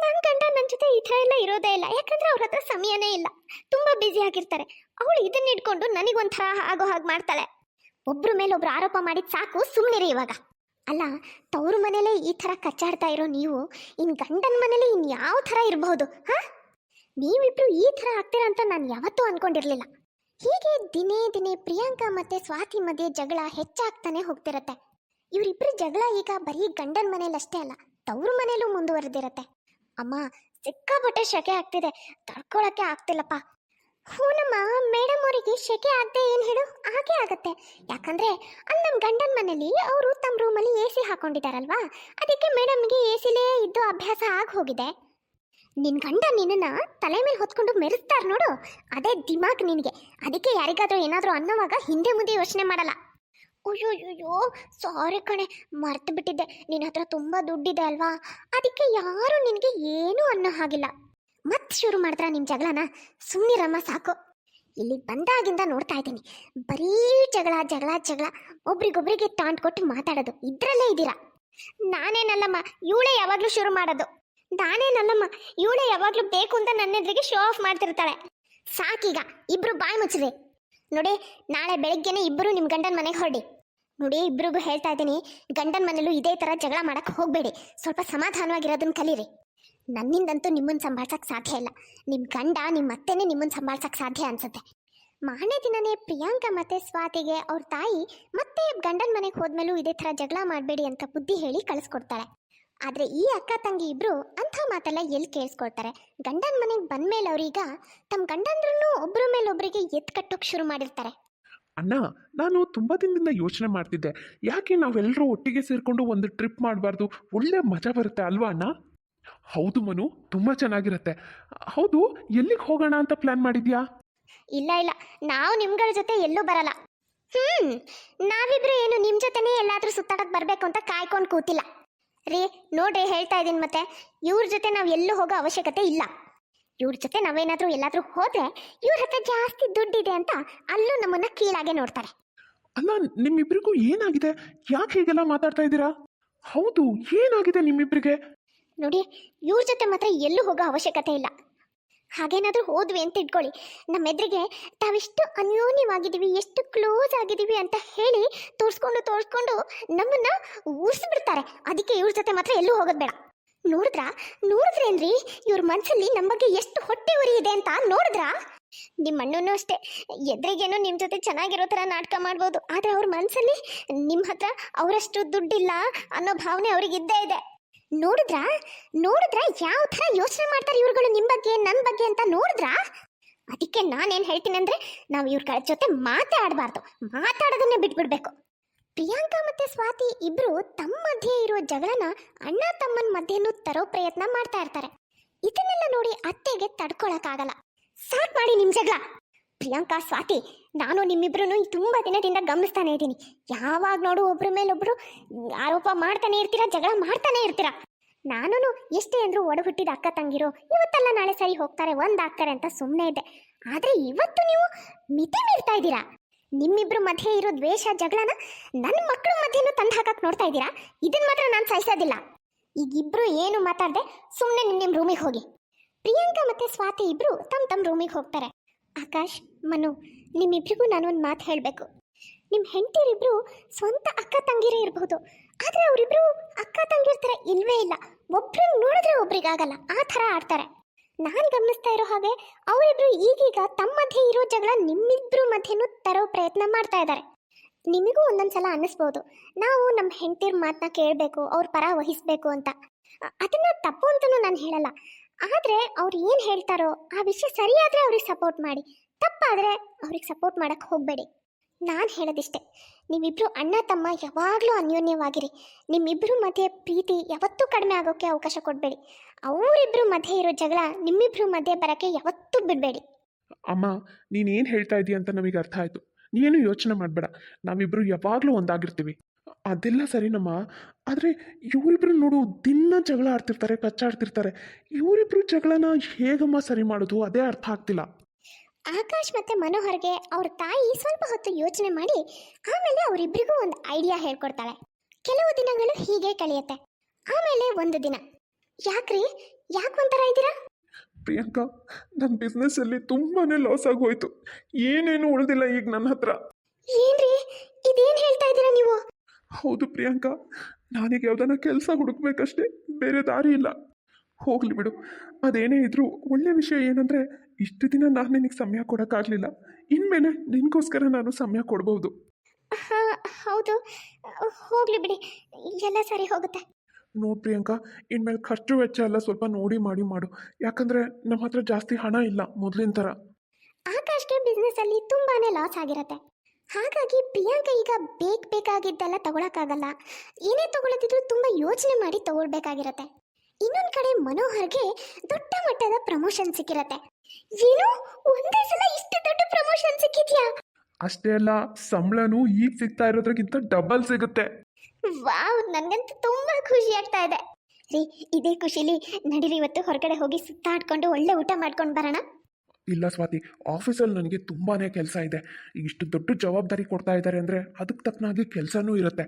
A: ನನ್ನ ಗಂಡ ನನ್ನ ಜೊತೆ ಈ ಥರ ಎಲ್ಲ ಇರೋದೇ ಇಲ್ಲ. ಯಾಕಂದ್ರೆ ಅವ್ರ ಹತ್ರ ಸಮಯನೇ ಇಲ್ಲ. ತುಂಬ ಬ್ಯುಸಿ ಆಗಿರ್ತಾರೆ. ಅವಳು ಇದನ್ನ ಇಟ್ಕೊಂಡು ನನಗೊಂಥರ ಆಗೋ ಹಾಗೆ ಮಾಡ್ತಾಳೆ. ಒಬ್ರ ಮೇಲೆ ಒಬ್ರು ಆರೋಪ ಮಾಡಿದ್ ಸಾಕು ಸುಮ್ಮನಿರಿ ಇವಾಗ. ಅಲ್ಲ, ತವ್ರ ಮನೇಲೆ ಈ ಥರ ಕಚ್ಚಾಡ್ತಾ ಇರೋ ನೀವು, ಇನ್ ಗಂಡನ ಮನೇಲಿ ಇನ್ ಯಾವ ಥರ ಇರಬಹುದು, ಹಾ? ನೀವಿಬ್ರು ಈ ಥರ ಆಗ್ತೀರಾ ಅಂತ ನಾನು ಯಾವತ್ತೂ ಅನ್ಕೊಂಡಿರ್ಲಿಲ್ಲ. ಹೀಗೆ ದಿನೇ ದಿನೇ ಪ್ರಿಯಾಂಕಾ ಮತ್ತೆ ಸ್ವಾತಿ ಮಧ್ಯೆ ಜಗಳ ಹೆಚ್ಚಾಗ್ತಾನೆ ಹೋಗ್ತಿರತ್ತೆ. ಇವರಿಬ್ಬರು ಜಗಳ ಈಗ ಬರೀ ಗಂಡನ ಮನೇಲಷ್ಟೇ ಅಲ್ಲ, ತವ್ರ ಮನೇಲೂ ಮುಂದುವರೆದಿರತ್ತೆ. ಅಮ್ಮ, ಸಿಕ್ಕಾಪಟ್ಟೆ ಶೆಕೆ ಆಗ್ತಿದೆ, ತಡ್ಕೊಳಕ್ಕೆ ಆಗ್ತಿಲ್ಲಪ್ಪ. ಹೂನಮ್ಮ ಮೇಡಮ್ ಅವರಿಗೆ ಶೆಕೆ ಆಗದೆ ಏನು ಹೇಳು? ಹಾಗೆ ಆಗುತ್ತೆ. ಯಾಕಂದ್ರೆ ಅಲ್ಲಿ ನಮ್ಮ ಗಂಡನ ಮನೆಯಲ್ಲಿ ಅವರು ತಮ್ಮ ರೂಮಲ್ಲಿ ಎ ಸಿ ಹಾಕೊಂಡಿದ್ದಾರಲ್ವಾ ಅದಕ್ಕೆ ಮೇಡಮ್ಗೆ ಎ ಸಿಲೇ ಇದ್ದು ಅಭ್ಯಾಸ ಆಗಿ ಹೋಗಿದೆ. ನಿನ್ನ ಗಂಡ ನಿನ್ನ ತಲೆ ಮೇಲೆ ಹೊತ್ಕೊಂಡು ಮೆರೆಸ್ತಾರೆ ನೋಡು. ಅದೇ ದಿಮಾಗ್ ನಿನಗೆ. ಅದಕ್ಕೆ ಯಾರಿಗಾದರೂ ಏನಾದರೂ ಅನ್ನೋವಾಗ ಹಿಂದೆ ಮುಂದೆ ಯೋಚನೆ ಮಾಡಲ್ಲ. ಅಯ್ಯೋ ಅಯ್ಯೋ ಸಾರಿ ಕಣೆ. ಮರ್ತು ಬಿಟ್ಟಿದ್ದೆ ನಿನ್ನ ಹತ್ರ ತುಂಬಾ ದುಡ್ಡಿದೆ ಅಲ್ವಾ? ಅದಕ್ಕೆ ಯಾರು ನಿನಗೆ ಏನೂ ಅನ್ನೋ ಹಾಗಿಲ್ಲ. ಮತ್ ಶುರು ಮಾಡಿದ್ರ ನಿಮ್ ಜಗಳನ? ಸುಮ್ಮನಿರಮ್ಮ ಸಾಕು. ಇಲ್ಲಿ ಬಂದಾಗಿಂದ ನೋಡ್ತಾ ಇದ್ದೀನಿ. ಬರೀ ಜಗಳ ಜಗಳ ಜಗಳ. ಒಬ್ರಿಗೊಬ್ರಿಗೆ ತಾಂಡ್ ಕೊಟ್ಟು ಮಾತಾಡೋದು. ಇದ್ರಲ್ಲೇ ಇದ್ದೀರಾ? ನಾನೇನಲ್ಲಮ್ಮ ಇವಳೇ ಯಾವಾಗ್ಲೂ ಶುರು ಮಾಡೋದು. ನಾನೇನಲ್ಲಮ್ಮ ಇವಳೇ ಯಾವಾಗ್ಲೂ ಬೇಕು ಅಂತ ನನ್ನ ಎದುರಿಗೆ ಶೋ ಆಫ್ ಮಾಡ್ತಿರ್ತಾಳೆ. ಸಾಕೀಗ, ಇಬ್ರು ಬಾಯಿ ಮುಚ್ಚಿದೆ ನೋಡಿ, ನಾಳೆ ಬೆಳಿಗ್ಗೆನೆ ಇಬ್ರು ನಿಮ್ ಗಂಡನ ಮನೆಗೆ ಹೊರಡಿ. ನೋಡಿ, ಇಬ್ರಿಗೂ ಹೇಳ್ತಾ ಇದ್ದೀನಿ, ಗಂಡನ ಮನೇಲೂ ಇದೇ ತರ ಜಗಳ ಮಾಡಕ್ ಹೋಗಬೇಡಿ. ಸ್ವಲ್ಪ ಸಮಾಧಾನವಾಗಿರೋದನ್ನ ಕಲೀರಿ. ನನ್ನಿಂದಂತೂ ನಿಮ್ಮನ್ನು ಸಂಭಾಳ್ಸಕ್ಕೆ ಸಾಧ್ಯ ಇಲ್ಲ. ನಿಮ್ಮ ಗಂಡ ನಿಮ್ಮ ಅತ್ತೆನೇ ನಿಮ್ಮನ್ನು ಸಂಭಾಳ್ಸಕ್ಕೆ ಸಾಧ್ಯ ಅನ್ಸುತ್ತೆ. ಮಾರನೇ ದಿನನೇ ಪ್ರಿಯಾಂಕಾ ಮತ್ತೆ ಸ್ವಾತಿಗೆ ಅವ್ರ ತಾಯಿ ಮತ್ತೆ ಗಂಡನ ಮನೆಗೆ ಹೋದ್ಮೇಲೂ ಇದೇ ಥರ ಜಗಳ ಮಾಡಬೇಡಿ ಅಂತ ಬುದ್ಧಿ ಹೇಳಿ ಕಳಿಸ್ಕೊಡ್ತಾಳೆ ಆದರೆ ಈ ಅಕ್ಕ ತಂಗಿ ಇಬ್ರು ಅಂಥ ಮಾತೆಲ್ಲ ಎಲ್ಲಿ ಕೇಳಿಸ್ಕೊಳ್ತಾರೆ? ಗಂಡನ ಮನೆಗೆ ಬಂದ್ಮೇಲೆ ಅವ್ರೀಗ ತಮ್ಮ ಗಂಡಂದ್ರೂ ಒಬ್ಬರ ಮೇಲೆ ಒಬ್ಬರಿಗೆ ಎತ್ ಕಟ್ಟೋಕೆ ಶುರು ಮಾಡಿರ್ತಾರೆ.
B: ಅಣ್ಣ, ನಾನು ತುಂಬ ದಿನದಿಂದ ಯೋಚನೆ ಮಾಡ್ತಿದ್ದೆ. ಯಾಕೆ ನಾವೆಲ್ಲರೂ ಒಟ್ಟಿಗೆ ಸೇರಿಕೊಂಡು ಒಂದು ಟ್ರಿಪ್ ಮಾಡಬಾರ್ದು? ಒಳ್ಳೆ ಮಜಾ ಬರುತ್ತೆ ಅಲ್ವಾ ಅಣ್ಣ? ಹೌದು ಮನು ತುಂಬಾ ಚೆನ್ನಾಗಿರುತ್ತೆ. ಹೌದು ಎಲ್ಲಿಗೆ ಹೋಗೋಣ ಅಂತ ಪ್ಲಾನ್ ಮಾಡಿದ್ಯಾ?
A: ಇಲ್ಲ ಇಲ್ಲ. ನಾವು ನಿಮ್ಗಳ ಜೊತೆ ಎಲ್ಲೂ ಬರಲ್ಲ. ಹ್ಮ್ ನಾವಿಬ್ರು ಏನು ನಿಮ್ ಜೊತೆನೇ ಎಲ್ಲಾದ್ರೂ ಸುತ್ತಾಡಕ್ ಬರ್ಬೇಕು ಅಂತ ಕಾಯ್ಕೊಂಡು ಕೂತಿಲ್ಲ. ರೀ ನೋಡ್ರಿ ಹೇಳ್ತಾ ಇದೀನಿ ಮತ್ತೆ. ಇವ್ರ ಜೊತೆ ನಾವು ಎಲ್ಲೂ ಹೋಗೋ ಅವಶ್ಯಕತೆ ಇಲ್ಲ. ಇವ್ರ ಜೊತೆ ನಾವೇನಾದ್ರೂ ಎಲ್ಲಾದ್ರೂ ಹೋದ್ರೆ ಇವ್ರ ಹತ್ರ ಜಾಸ್ತಿ ದುಡ್ಡಿದೆ ಅಂತ ಅಲ್ಲೂ ನಮ್ಮನ್ನ ಕೀಳಾಗೆ ನೋಡ್ತಾರೆ.
B: ಅಲ್ಲ ನಿಮ್ಮಿಬ್ರಿಗೂ ಏನಾಗಿದೆ? ಯಾಕೆ ಹೀಗೆಲ್ಲ ಮಾತಾಡ್ತಾ ಇದ್ದೀರಾ? ಹೌದು ಏನಾಗಿದೆ ನಿಮ್ಮಿಬ್ರಿಗೆ?
A: ನೋಡಿ, ಇವ್ರ ಜೊತೆ ಮಾತ್ರ ಎಲ್ಲೂ ಹೋಗೋ ಅವಶ್ಯಕತೆ ಇಲ್ಲ. ಹಾಗೇನಾದ್ರೂ ಹೋದ್ವಿ ಅಂತ ಇಟ್ಕೊಳ್ಳಿ. ನಮ್ಮೆದ್ರಿಗೆ ತಾವೆಷ್ಟು ಅನ್ಯೋನ್ಯವಾಗಿದ್ದೀವಿ, ಎಷ್ಟು ಕ್ಲೋಸ್ ಆಗಿದ್ದೀವಿ ಅಂತ ಹೇಳಿ ತೋರಿಸ್ಕೊಂಡು ತೋರಿಸ್ಕೊಂಡು ನಮ್ಮನ್ನ ಉರ್ಸ್ಬಿಡ್ತಾರೆ. ಅದಕ್ಕೆ ಇವ್ರ ಜೊತೆ ಮಾತ್ರ ಎಲ್ಲೂ ಹೋಗೋದು ಬೇಡ. ನೋಡಿದ್ರಾ? ಏನ್ರಿ? ಇವ್ರ ಮನ್ಸಲ್ಲಿ ನಮ್ಮ ಬಗ್ಗೆ ಎಷ್ಟು ಹೊಟ್ಟೆ ಉರಿ ಇದೆ ಅಂತ ನೋಡಿದ್ರಾ? ನಿಮ್ಮ ಅಣ್ಣನೂ ಅಷ್ಟೇ. ಎದ್ರಿಗೇನೋ ನಿಮ್ಮ ಜೊತೆ ಚೆನ್ನಾಗಿರೋ ಥರ ನಾಟಕ ಮಾಡ್ಬೋದು. ಆದರೆ ಅವ್ರ ಮನಸ್ಸಲ್ಲಿ ನಿಮ್ಮ ಹತ್ರ ಅವರಷ್ಟು ದುಡ್ಡಿಲ್ಲ ಅನ್ನೋ ಭಾವನೆ ಅವ್ರಿಗೆ ಇದ್ದೇ ಇದೆ. ನೋಡಿದ್ರಾ? ನೋಡಿದ್ರಾ? ಯಾವ ಥರ ಯೋಚನೆ ಮಾಡ್ತಾರೆ ಇವ್ರುಗಳು ನಿಮ್ಮ ಬಗ್ಗೆ ನನ್ನ ಬಗ್ಗೆ ಅಂತ ನೋಡಿದ್ರಾ? ಅದಕ್ಕೆ ನಾನೇನು ಹೇಳ್ತೀನಿ ಅಂದರೆ, ನಾವು ಇವ್ರ ಜೊತೆ ಮಾತಾಡಬಾರ್ದು ಮಾತಾಡೋದನ್ನೇ ಬಿಟ್ಬಿಡ್ಬೇಕು. ಪ್ರಿಯಾಂಕಾ ಮತ್ತೆ ಸ್ವಾತಿ ಇಬ್ಬರು ತಮ್ಮ ಮಧ್ಯೆ ಇರೋ ಜಗಳನ ಅಣ್ಣ ತಮ್ಮನ ಮಧ್ಯೆನೂ ತರೋ ಪ್ರಯತ್ನ ಮಾಡ್ತಾ ಇರ್ತಾರೆ. ಇದನ್ನೆಲ್ಲ ನೋಡಿ ಅತ್ತೆಗೆ ತಡ್ಕೊಳಕ್ಕಾಗಲ್ಲ. ಸಾಕ್ ಮಾಡಿ ನಿಮ್ಮ ಜಗಳ. ಪ್ರಿಯಾಂಕಾ, ಸ್ವಾತಿ ನಾನು ನಿಮ್ಮಿಬ್ರು ತುಂಬಾ ದಿನದಿಂದ ಗಮನಿಸ್ತಾನೆ ಇದ್ದೀನಿ. ಯಾವಾಗ ನೋಡು ಒಬ್ರ ಮೇಲೊಬ್ರು ಆರೋಪ ಮಾಡ್ತಾನೆ ಇರ್ತೀರಾ, ಜಗಳ ಮಾಡ್ತಾನೆ ಇರ್ತೀರಾ? ನಾನು ಎಷ್ಟೇ ಅಂದ್ರೂ ಒಡ ಹುಟ್ಟಿದ ಅಕ್ಕ ತಂಗಿರೋ, ಇವತ್ತೆಲ್ಲ ನಾಳೆ ಸರಿ ಹೋಗ್ತಾರೆ, ಒಂದ್ ಹಾಕ್ತಾರೆ ಅಂತ ಸುಮ್ಮನೆ ಇದ್ದೆ. ಆದ್ರೆ ಇವತ್ತು ನೀವು ಮಿತಿ ಮೀರ್ತಾ ಇದ್ದೀರಾ? ನಿಮ್ಮಿಬ್ರ ಮಧ್ಯೆ ಇರೋ ದ್ವೇಷ, ಜಗಳನ ನನ್ನ ಮಕ್ಕಳ ಮಧ್ಯೆನೂ ತಂದು ಹಾಕಕ್ ನೋಡ್ತಾ ಇದ್ದೀರಾ? ಇದನ್ನ ಮಾತ್ರ ನಾನು ಸಹಿಸೋದಿಲ್ಲ. ಈಗಿಬ್ರು ಏನು ಮಾತಾಡದೆ ಸುಮ್ಮನೆ ನಿಮ್ಮ ನಿಮ್ಮ ರೂಮಿಗೆ ಹೋಗಿ. ಪ್ರಿಯಾಂಕಾ ಮತ್ತೆ ಸ್ವಾತಿ ಇಬ್ರು ತಮ್ಮ ತಮ್ಮ ರೂಮಿಗೆ ಹೋಗ್ತಾರೆ. ಆಕಾಶ್, ಮನು ನಿಮ್ಮಿಬ್ರಿಗೂ ನಾನೊಂದು ಮಾತು ಹೇಳಬೇಕು. ನಿಮ್ಮ ಹೆಂಡತಿರಿಬ್ರು ಸ್ವಂತ ಅಕ್ಕ ತಂಗಿರೇ ಇರಬಹುದು ಆದರೆ ಅವರಿಬ್ರು ಅಕ್ಕ ತಂಗಿರ್ ಥರ ಇಲ್ವೇ ಇಲ್ಲ. ಒಬ್ರನ್ನ ನೋಡಿದ್ರೆ ಒಬ್ರಿಗಾಗಲ್ಲ. ಆ ಥರ ಆಡ್ತಾರೆ. ನಾನು ಗಮನಿಸ್ತಾ ಇರೋ ಹಾಗೆ ಅವರಿಬ್ರು ಈಗೀಗ ತಮ್ಮ ಮಧ್ಯೆ ಇರೋ ಜಗಳ ನಿಮ್ಮಿಬ್ರು ಮಧ್ಯೆನೂ ತರೋ ಪ್ರಯತ್ನ ಮಾಡ್ತಾ ಇದ್ದಾರೆ ನಿಮಗೂ ಒಂದೊಂದು ಸಲ ಅನ್ನಿಸ್ಬೋದು. ನಾವು ನಮ್ಮ ಹೆಂಡತಿರ ಮಾತನ್ನ ಕೇಳಬೇಕು, ಅವ್ರ ಪರ ವಹಿಸಬೇಕು ಅಂತ. ಅದನ್ನ ತಪ್ಪು ಅಂತಲೂ ನಾನು ಹೇಳಲ್ಲ. ಆದರೆ ಅವ್ರು ಏನು ಹೇಳ್ತಾರೋ ಆ ವಿಷಯ ಸರಿಯಾದರೆ ಅವ್ರಿಗೆ ಸಪೋರ್ಟ್ ಮಾಡಿ. ತಪ್ಪಾದರೆ ಅವ್ರಿಗೆ ಸಪೋರ್ಟ್ ಮಾಡಕ್ಕೆ ಹೋಗಬೇಡಿ. ನಾನು ಹೇಳೋದಿಷ್ಟೇ ನೀವಿಬ್ರು ಅಣ್ಣ, ತಮ್ಮ ಯಾವಾಗಲೂ ಅನ್ಯೋನ್ಯವಾಗಿರಿ. ನಿಮ್ಮಿಬ್ಬರ ಮಧ್ಯೆ ಪ್ರೀತಿ ಯಾವತ್ತೂ ಕಡಿಮೆ ಆಗೋಕ್ಕೆ ಅವಕಾಶ ಕೊಡಬೇಡಿ. ಅವರಿಬ್ಬರು ಮಧ್ಯೆ ಇರೋ ಜಗಳ ನಿಮ್ಮಿಬ್ಬರ ಮಧ್ಯೆ ಬರೋಕ್ಕೆ ಯಾವತ್ತೂ ಬಿಡಬೇಡಿ.
B: ಅಮ್ಮ, ನೀನೇನು ಹೇಳ್ತಾ ಇದೀಯ ಅಂತ ನಮಗೆ ಅರ್ಥ ಆಯಿತು. ನೀನು ಯೋಚನೆ ಮಾಡಬೇಡ. ನಾವಿಬ್ಬರು ಯಾವಾಗಲೂ ಒಂದಾಗಿರ್ತೀವಿ. ಅದೆಲ್ಲ ಸರಿನಮ್ಮ. ಆದರೆ ಇವರಿಬ್ಬರು ನೋಡು, ದಿನ ಜಗಳ ಆಡ್ತಿರ್ತಾರೆ, ಕಚ್ಚಾಡ್ತಿರ್ತಾರೆ. ಇವರಿಬ್ಬರು ಜಗಳನ ಹೇಗಮ್ಮ ಸರಿ ಮಾಡೋದು? ಅದೇ ಅರ್ಥ ಆಗ್ತಿಲ್ಲ.
A: ಆಕಾಶ್ ಮತ್ತೆ ಮನೋಹರ್ಗೆ ಅವ್ರ ತಾಯಿ ಸ್ವಲ್ಪ ಹೊತ್ತು ಯೋಚನೆ ಮಾಡಿ ಆಮೇಲೆ ಅವರಿಬ್ಬರಿಗೂ ಒಂದು ಐಡಿಯಾ ಹೇಳ್ಕೊಡ್ತಾಳೆ. ಕೆಲವು ದಿನಗಳು ಹೀಗೆ ಕಳೆಯುತ್ತೆ. ಆಮೇಲೆ ಒಂದು ದಿನ. ಯಾಕ್ರಿ? ಯಾಕೆ ಒಂಥರ ಇದ್ದೀರಾ?
B: ಪ್ರಿಯಾಂಕಾ ನನ್ನ ಬಿಸ್ನೆಸ್ಸಲ್ಲಿ ತುಂಬಾ ಲಾಸ್ ಆಗೋಯ್ತು. ಏನೇನು ಉಳಿದಿಲ್ಲ ಈಗ ನನ್ನ ಹತ್ರ.
A: ಏನ್ರಿ? ಇದೇನ್ ಹೇಳ್ತಾ ಇದ್ದೀರಾ ನೀವು?
B: ಹೌದು ಪ್ರಿಯಾಂಕಾ ನಾನೀಗ ಯಾವ್ದಾನ ಕೆಲಸ ಹುಡುಕ್ಬೇಕಷ್ಟೇ ಬೇರೆ ದಾರಿ ಇಲ್ಲ. ಹೋಗ್ಲಿ ಬಿಡು. ಅದೇನೇ ಇದ್ರು ಒಳ್ಳೆ ವಿಷಯ ಏನಂದರೆ ಇಷ್ಟು ದಿನ ನಾನು ನಿನಗೆ ಸಮಯ ಕೊಡೋಕ್ಕಾಗಲಿಲ್ಲ ಇನ್ಮೇಲೆ ನಿನಗೋಸ್ಕರ ನಾನು ಸಮಯ ಕೊಡ್ಬೋದು.
A: ಹಾ ಹೌದು. ಹೋಗ್ಲಿ ಬಿಡಿ. ಎಲ್ಲ ಸರಿ ಹೋಗುತ್ತೆ.
B: ನೋಡಿ ಪ್ರಿಯಾಂಕಾ ಇನ್ಮೇಲೆ ಖರ್ಚು ವೆಚ್ಚ ಎಲ್ಲ ಸ್ವಲ್ಪ ನೋಡಿ ಮಾಡಿ ಮಾಡು. ಯಾಕಂದರೆ ನಮ್ಮ ಹತ್ರ ಜಾಸ್ತಿ ಹಣ ಇಲ್ಲ ಮೊದಲಿನ ಥರ.
A: ಆಕಾಶ್ಗೆ ಬಿಸ್ನೆಸ್ ಅಲ್ಲಿ ತುಂಬಾನೇ ಲಾಸ್ ಆಗಿರತ್ತೆ. ಹಾಗಾಗಿ ಪ್ರಿಯಾಂಕಾ ಈಗ ಬೇಕ್ ಬೇಕಾಗಿದ್ದೆಲ್ಲ ತಗೊಳಕ್ಕಾಗಲ್ಲ. ಏನೇ ತಗೊಳ್ಳದಿದ್ರು ತುಂಬಾ ಯೋಚನೆ ಮಾಡಿ ತಗೊಳ್ಬೇಕಾಗಿರತ್ತೆ. ಇನ್ನೊಂದ್ ಕಡೆ ಮನೋಹರ್ಗೆ ದೊಡ್ಡ ಮಟ್ಟದ ಪ್ರಮೋಷನ್ ಸಿಕ್ಕಿರತ್ತೆ. ಏನು ಒಂದೇ ಸಲ ಇಷ್ಟು ದೊಡ್ಡ ಪ್ರಮೋಷನ್ ಸಿಕ್ಕಿದ್ಯಾ?
B: ಅಷ್ಟೇ ಅಲ್ಲ ಸಂಬಳನೂ ಈಗ ಸಿಗ್ತಾ ಇರೋದ್ರಕ್ಕಿಂತ ಡಬಲ್ ಸಿಗುತ್ತೆ.
A: ವಾವ್ ನನಗಂತೂ ತುಂಬಾ ಖುಷಿ ಆಗ್ತಾ ಇದೆ. ರೀ ಇದೇ ಖುಷಿಲಿ ನಡೀರಿ ಇವತ್ತು ಹೊರಗಡೆ ಹೋಗಿ ಸುತ್ತಾಡ್ಕೊಂಡು ಒಳ್ಳೆ ಊಟ ಮಾಡ್ಕೊಂಡು ಬರೋಣ.
B: ಇಲ್ಲ ಸ್ವಾತಿ ಆಫೀಸಲ್ಲಿ ನನಗೆ ತುಂಬಾನೇ ಕೆಲಸ ಇದೆ. ಇಷ್ಟು ದೊಡ್ಡ ಜವಾಬ್ದಾರಿ ಕೊಡ್ತಾ ಇದ್ದಾರೆ ಅಂದ್ರೆ ಅದಕ್ಕೆ ತಕ್ಕನಾಗಿ ಕೆಲಸನೂ ಇರುತ್ತೆ.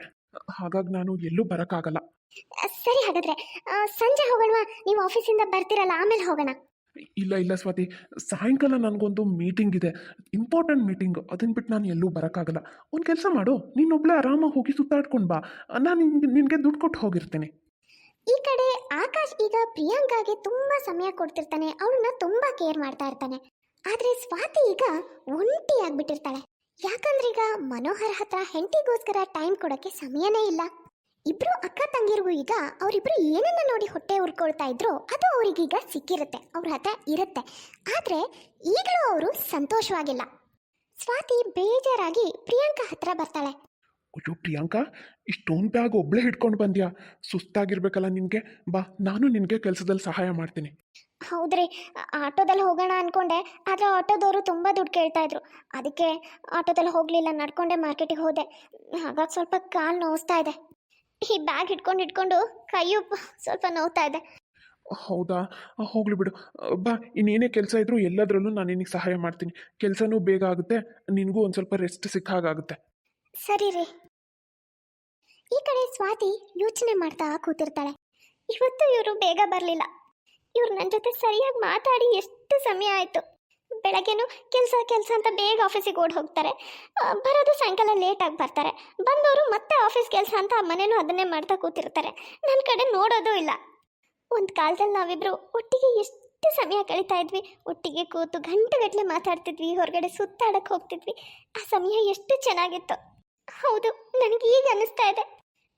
B: ಹಾಗಾಗಿ ನಾನು ಎಲ್ಲೂ ಬರೋಕ್ಕಾಗಲ್ಲ.
A: ಸರಿ ಹಾಗಾದ್ರೆ ಆ, ಸಂಜೆ ಹೋಗೋಣವಾ? ನೀವು ಆಫೀಸಿಂದ ಬರ್ತೀರಲ್ಲ ಆಮೇಲೆ ಹೋಗೋಣ.
B: ಇಲ್ಲ ಇಲ್ಲ ಸ್ವಾತಿ. ಸಾಯಂಕಾಲ ನನಗೊಂದು ಮೀಟಿಂಗ್ ಇದೆ. ಇಂಪಾರ್ಟೆಂಟ್ ಮೀಟಿಂಗ್ ಅದನ್ನ ಬಿಟ್ಟು ನಾನು ಎಲ್ಲೂ ಬರೋಕ್ಕಾಗಲ್ಲ. ಒಂದು ಕೆಲಸ ಮಾಡು. ನೀನೊಬ್ಳೆ ಆರಾಮಾಗಿ ಹೋಗಿ ಸುತ್ತಾಡ್ಕೊಂಡು ಬಾ. ನಾನು ನಿನಗೆ ದುಡ್ಡು ಕೊಟ್ಟು ಹೋಗಿರ್ತೇನೆ.
A: ಈ ಕಡೆ ಆಕಾಶ್ ಈಗ ಪ್ರಿಯಾಂಕಾಗೆ ತುಂಬ ಸಮಯ ಕೊಡ್ತಿರ್ತಾನೆ. ಅವಳನ್ನ ತುಂಬ ಕೇರ್ ಮಾಡ್ತಾ ಇರ್ತಾನೆ. ಆದರೆ ಸ್ವಾತಿ ಈಗ ಒಂಟಿ ಆಗ್ಬಿಟ್ಟಿರ್ತಾಳೆ. ಯಾಕಂದ್ರೆ ಈಗ ಮನೋಹರ್ ಹತ್ರ ಹೆಂಡತಿಗೋಸ್ಕರ ಟೈಮ್ ಕೊಡೋಕ್ಕೆ ಸಮಯನೇ ಇಲ್ಲ. ಇಬ್ರು ಅಕ್ಕ ತಂಗಿರಿಗೂ ಈಗ ಅವರಿಬ್ರು ಏನನ್ನ ನೋಡಿ ಹೊಟ್ಟೆ ಉರ್ಕೊಳ್ತಾ ಇದ್ರು ಅದು ಅವ್ರಿಗೀಗ ಸಿಕ್ಕಿರುತ್ತೆ. ಅವ್ರ ಹತ್ರ ಇರುತ್ತೆ. ಆದ್ರೆ ಈಗಲೂ ಅವರು ಸಂತೋಷವಾಗಿಲ್ಲ. ಸ್ವಾತಿ ಬೇಜಾರಾಗಿ ಪ್ರಿಯಾಂಕಾ ಹತ್ರ ಬರ್ತಾಳೆ.
B: ಅಯ್ಯೋ ಪ್ರಿಯಾಂಕಾ ಇಷ್ಟೊಂದು ಬ್ಯಾಗ್ ಒಬ್ಳೆ ಹಿಡ್ಕೊಂಡು ಬಂದ್ಯಾ? ಸುಸ್ತಾಗಿರ್ಬೇಕಲ್ಲ ನಿನಗೆ? ಬಾ ನಾನು ನಿನಗೆ ಕೆಲಸದಲ್ಲಿ ಸಹಾಯ ಮಾಡ್ತೀನಿ.
A: ಹೌದ್ರಿ ಆಟೋದಲ್ಲಿ ಹೋಗೋಣ ಅನ್ಕೊಂಡೆ ಆದ್ರೆ ಆಟೋದವರು ತುಂಬ ದುಡ್ಡು ಕೇಳ್ತಾ ಇದ್ರು. ಅದಕ್ಕೆ ಆಟೋದಲ್ಲಿ ಹೋಗಲಿಲ್ಲ ನಡ್ಕೊಂಡೆ ಮಾರ್ಕೆಟಿಗೆ ಹೋದೆ. ಹಾಗಾಗಿ ಸ್ವಲ್ಪ ಕಾಲು ನೋವಿಸ್ತಾ ಇದೆ. ಈ ಬ್ಯಾಗ್ ಹಿಡ್ಕೊಂಡು ಹಿಡ್ಕೊಂಡು ಕೈಯು ಸ್ವಲ್ಪ ನೋವ್ತಾ ಇದೆ.
B: ಹೌದಾ? ಹೋಗ್ಲಿ ಬಿಡು. ಬಾ ಇನ್ನೇನೇ ಕೆಲಸ ಇದ್ರೂ ಎಲ್ಲದರಲ್ಲೂ ನಾನು ನಿನಗೆ ಸಹಾಯ ಮಾಡ್ತೀನಿ. ಕೆಲಸನೂ ಬೇಗ ಆಗುತ್ತೆ ನಿನಗೂ ಒಂದು ಸ್ವಲ್ಪ ರೆಸ್ಟ್ ಸಿಕ್ಕ ಹಾಗಾಗುತ್ತೆ
A: ಸರಿ ರೀ. ಈ ಕಡೆ ಸ್ವಾತಿ ಯೋಚನೆ ಮಾಡ್ತಾ ಕೂತಿರ್ತಾಳೆ. ಇವತ್ತು ಇವರು ಬೇಗ ಬರಲಿಲ್ಲ. ಇವ್ರು ನನ್ನ ಜೊತೆ ಸರಿಯಾಗಿ ಮಾತಾಡಿ ಎಷ್ಟು ಸಮಯ ಆಯಿತು? ಬೆಳಗ್ಗೆನೂ ಕೆಲಸ ಕೆಲಸ ಅಂತ ಬೇಗ ಆಫೀಸಿಗೆ ಓಡಿ ಹೋಗ್ತಾರೆ. ಬರೋದು ಸಾಯಂಕಾಲ ಲೇಟಾಗಿ ಬರ್ತಾರೆ. ಬಂದವರು ಮತ್ತೆ ಆಫೀಸ್ ಕೆಲಸ ಅಂತ ಮನೇನೂ ಅದನ್ನೇ ಮಾಡ್ತಾ ಕೂತಿರ್ತಾರೆ. ನನ್ನ ಕಡೆ ನೋಡೋದು ಇಲ್ಲ. ಒಂದು ಕಾಲದಲ್ಲಿ ನಾವಿಬ್ಬರು ಒಟ್ಟಿಗೆ ಎಷ್ಟು ಸಮಯ ಕಳೀತಾ ಇದ್ವಿ. ಒಟ್ಟಿಗೆ ಕೂತು ಗಂಟೆಗಟ್ಟಲೆ ಮಾತಾಡ್ತಿದ್ವಿ, ಹೊರಗಡೆ ಸುತ್ತಾಡಕ್ಕೆ ಹೋಗ್ತಿದ್ವಿ. ಆ ಸಮಯ ಎಷ್ಟು ಚೆನ್ನಾಗಿತ್ತು. ಹೌದು, ನನಗೆ ಈಗ ಅನಿಸ್ತಾ ಇದೆ.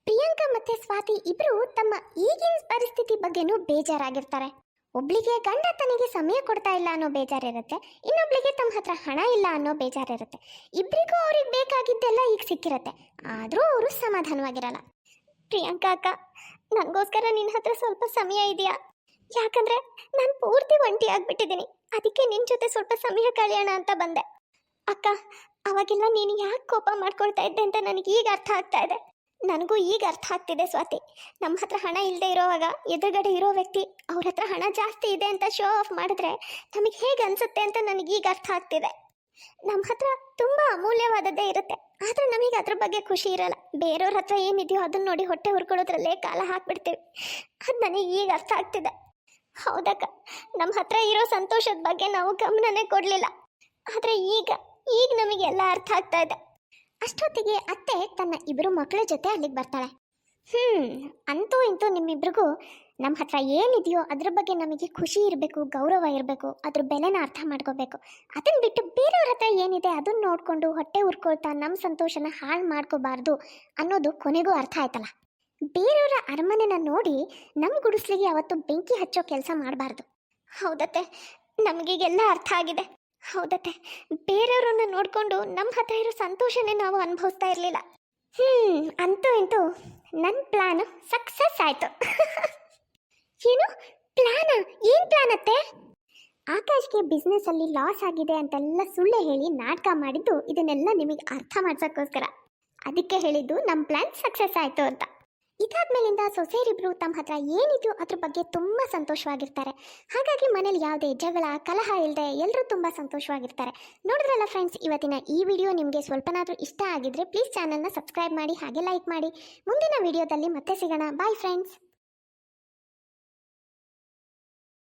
A: ಪ್ರಿಯಾಂಕಾ ಮತ್ತೆ ಸ್ವಾತಿ ಇಬ್ರು ತಮ್ಮ ಈಗಿನ ಪರಿಸ್ಥಿತಿ ಬಗ್ಗೆನೂ ಬೇಜಾರಾಗಿರ್ತಾರೆ. ಒಬ್ಳಿಗೆ ಗಂಡ ತನಗೆ ಸಮಯ ಕೊಡ್ತಾ ಇಲ್ಲ ಅನ್ನೋ ಬೇಜಾರಿರುತ್ತೆ, ಇನ್ನೊಬ್ಳಿಗೆ ತಮ್ಮ ಹತ್ರ ಹಣ ಇಲ್ಲ ಅನ್ನೋ ಬೇಜಾರಿರುತ್ತೆ. ಇಬ್ಬರಿಗೂ ಅವ್ರಿಗೆ ಬೇಕಾಗಿದ್ದೆಲ್ಲ ಈಗ ಸಿಕ್ಕಿರತ್ತೆ. ಆದರೂ ಅವರು ಸಮಾಧಾನವಾಗಿರಲ್ಲ. ಪ್ರಿಯಾಂಕಾ ಅಕ್ಕ ನನಗೋಸ್ಕರ ನಿನ್ನ ಹತ್ರ ಸ್ವಲ್ಪ ಸಮಯ ಇದೆಯಾ? ಯಾಕಂದ್ರೆ ನಾನು ಪೂರ್ತಿ ಒಂಟಿ ಆಗ್ಬಿಟ್ಟಿದ್ದೀನಿ. ಅದಕ್ಕೆ ನಿನ್ನ ಜೊತೆ ಸ್ವಲ್ಪ ಸಮಯ ಕಳೆಯೋಣ ಅಂತ ಬಂದೆ. ಅಕ್ಕ ಅವಾಗೆಲ್ಲ ನೀನು ಯಾಕೆ ಕೋಪ ಮಾಡ್ಕೊಳ್ತಾ ಇದ್ದೆ ಅಂತ ನನಗೆ ಈಗ ಅರ್ಥ ಆಗ್ತಾ ಇದೆ. ನನಗೂ ಈಗ ಅರ್ಥ ಆಗ್ತಿದೆ ಸ್ವಾತಿ. ನಮ್ಮ ಹತ್ರ ಹಣ ಇಲ್ಲದೆ ಇರೋವಾಗ ಎದುರುಗಡೆ ಇರೋ ವ್ಯಕ್ತಿ ಅವ್ರ ಹತ್ರ ಹಣ ಜಾಸ್ತಿ ಇದೆ ಅಂತ ಶೋ ಆಫ್ ಮಾಡಿದ್ರೆ ನಮಗೆ ಹೇಗೆ ಅನ್ಸುತ್ತೆ ಅಂತ ನನಗೆ ಈಗ ಅರ್ಥ ಆಗ್ತಿದೆ. ನಮ್ಮ ಹತ್ರ ತುಂಬ ಅಮೂಲ್ಯವಾದದ್ದೇ ಇರುತ್ತೆ. ಆದರೆ ನಮಗೆ ಅದ್ರ ಬಗ್ಗೆ ಖುಷಿ ಇರಲ್ಲ. ಬೇರೆಯವ್ರ ಹತ್ರ ಏನಿದೆಯೋ ಅದನ್ನ ನೋಡಿ ಹೊಟ್ಟೆ ಹುರ್ಕೊಳ್ಳೋದ್ರಲ್ಲೇ ಕಾಲ ಹಾಕ್ಬಿಡ್ತೀವಿ. ಅದು ನನಗೆ ಈಗ ಅರ್ಥ ಆಗ್ತಿದೆ. ಹೌದಕ್ಕ. ನಮ್ಮ ಹತ್ರ ಇರೋ ಸಂತೋಷದ ಬಗ್ಗೆ ನಾವು ಗಮನನೇ ಕೊಡಲಿಲ್ಲ. ಆದರೆ ಈಗ ಈಗ ನಮಗೆಲ್ಲ ಅರ್ಥ ಆಗ್ತಾ ಇದೆ. ಅಷ್ಟೊತ್ತಿಗೆ ಅತ್ತೆ ತನ್ನ ಇಬ್ಬರು ಮಕ್ಕಳ ಜೊತೆ ಅಲ್ಲಿಗೆ ಬರ್ತಾಳೆ. ಹ್ಮ್, ಅಂತೂ ಇಂತೂ ನಿಮ್ಮಿಬ್ರಿಗೂ ನಮ್ಮ ಹತ್ರ ಏನಿದೆಯೋ ಅದ್ರ ಬಗ್ಗೆ ನಮಗೆ ಖುಷಿ ಇರಬೇಕು, ಗೌರವ ಇರಬೇಕು, ಅದ್ರ ಬೆಲೆನ ಅರ್ಥ ಮಾಡ್ಕೋಬೇಕು. ಅದನ್ನು ಬಿಟ್ಟು ಬೇರೆಯವ್ರ ಹತ್ರ ಏನಿದೆ ಅದನ್ನ ನೋಡಿಕೊಂಡು ಹೊಟ್ಟೆ ಉರ್ಕೊಳ್ತಾ ನಮ್ಮ ಸಂತೋಷನ ಹಾಳು ಮಾಡ್ಕೋಬಾರ್ದು ಅನ್ನೋದು ಕೊನೆಗೂ ಅರ್ಥ ಆಯ್ತಲ್ಲ. ಬೇರೆಯವರ ಅರಮನೆನ ನೋಡಿ ನಮ್ಮ ಗುಡಿಸ್ಲಿಗೆ ಅವತ್ತು ಬೆಂಕಿ ಹಚ್ಚೋ ಕೆಲಸ ಮಾಡಬಾರ್ದು. ಹೌದತ್ತೆ, ನಮಗೀಗೆಲ್ಲ ಅರ್ಥ ಆಗಿದೆ. ಹೌದತ್ತೆ. ಬೇರೆಯವರನ್ನು ನೋಡಿಕೊಂಡು ನಮ್ಮ ಹತ್ರ ಇರೋ ಸಂತೋಷನೇ ನಾವು ಅನುಭವಿಸ್ತಾ ಇರಲಿಲ್ಲ. ಹ್ಞೂ ಅಂತೂ ಇಂತೂ ನನ್ನ ಪ್ಲಾನ್ ಸಕ್ಸಸ್ ಆಯಿತು. ಏನು? ಪ್ಲಾನ ಏನು ಪ್ಲಾನ್ ಅತ್ತೆ? ಆಕಾಶ್ಗೆ ಬಿಸ್ನೆಸ್ ಅಲ್ಲಿ ಲಾಸ್ ಆಗಿದೆ ಅಂತೆಲ್ಲ ಸುಳ್ಳು ಹೇಳಿ ನಾಟಕ ಮಾಡಿದ್ದು ಇದನ್ನೆಲ್ಲ ನಿಮಗೆ ಅರ್ಥ ಮಾಡ್ಸೋಕ್ಕೋಸ್ಕರ. ಅದಕ್ಕೆ ಹೇಳಿದ್ದು ನಮ್ಮ ಪ್ಲಾನ್ ಸಕ್ಸಸ್ ಆಯಿತು ಅಂತ. ಇದಾದ್ಮೇಲಿಂದ ಸೊಸೇರಿಬ್ರು ತಮ್ಮ ಹತ್ರ ಏನಿದೆಯೋ ಅದ್ರ ಬಗ್ಗೆ ತುಂಬ ಸಂತೋಷವಾಗಿರ್ತಾರೆ. ಹಾಗಾಗಿ ಮನೇಲಿ ಯಾವುದೇ ಜಗಳ ಕಲಹ ಇಲ್ಲದೆ ಎಲ್ಲರೂ ತುಂಬ ಸಂತೋಷವಾಗಿರ್ತಾರೆ. ನೋಡಿದ್ರಲ್ಲ ಫ್ರೆಂಡ್ಸ್ ಇವತ್ತಿನ ಈ ವಿಡಿಯೋ ನಿಮಗೆ ಸ್ವಲ್ಪನಾದರೂ ಇಷ್ಟ ಆಗಿದ್ರೆ ಪ್ಲೀಸ್ ಚಾನಲ್ನ ಸಬ್ಸ್ಕ್ರೈಬ್ ಮಾಡಿ ಹಾಗೆ ಲೈಕ್ ಮಾಡಿ. ಮುಂದಿನ ವಿಡಿಯೋದಲ್ಲಿ ಮತ್ತೆ ಸಿಗೋಣ. Bye friends